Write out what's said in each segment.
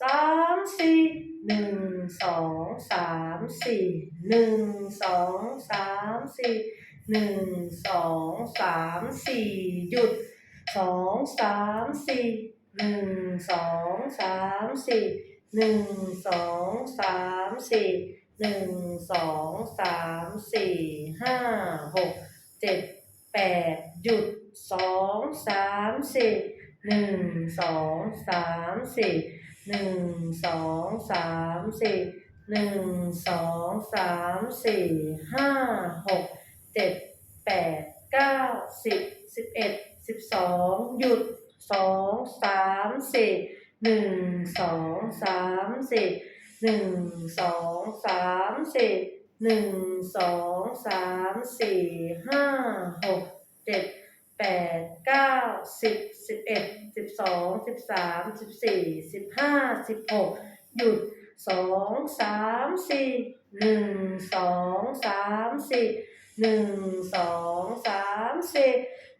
สามสี่หนึ่งสองสามสี่หนึ่งสองสามสี่หนึ่งสองสามสี่หยุดสองสามสี่หนึ่งสองสามสี่หนึ่งสองสามสี่หนึ่งสองสามสี่ห้าหกเจ็ดแปดหยุดสองสามสี่ หนึ่งสองสามสี่หนึ่งสองสามสี่หนึ่งสองสามสี่ห้าหกเจ็ดแปดเก้าสิบสิบเอ็ดสิบสองหยุดสองสามสี่หนึ่งสองสามสี่หนึ่งสองสามสี่หนึ่งสองสามสี่ห้าหกเจ็ด แปดเก้าสิบสิบเอ็ดสิบสองสิบสามสิบสี่สิบห้าสิบหกหยุดสองสามสี่หนึ่งสองสามสี่หนึ่งสองสามสี่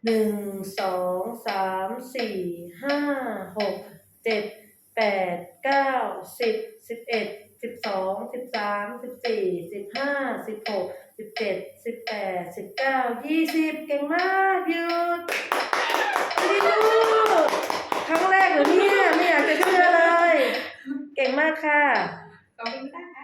หนึ่งสองสามสี่ห้าหกเจ็ดแปดเก้าสิบสิบเอ็ดสิบสองสิบสามสิบสี่สิบห้าสิบหกสิบเจ็ดสิบแปดสิบเก้ายี่สิบเก่งมากยุ เก่งมากค่ะ ขอบคุณค่ะ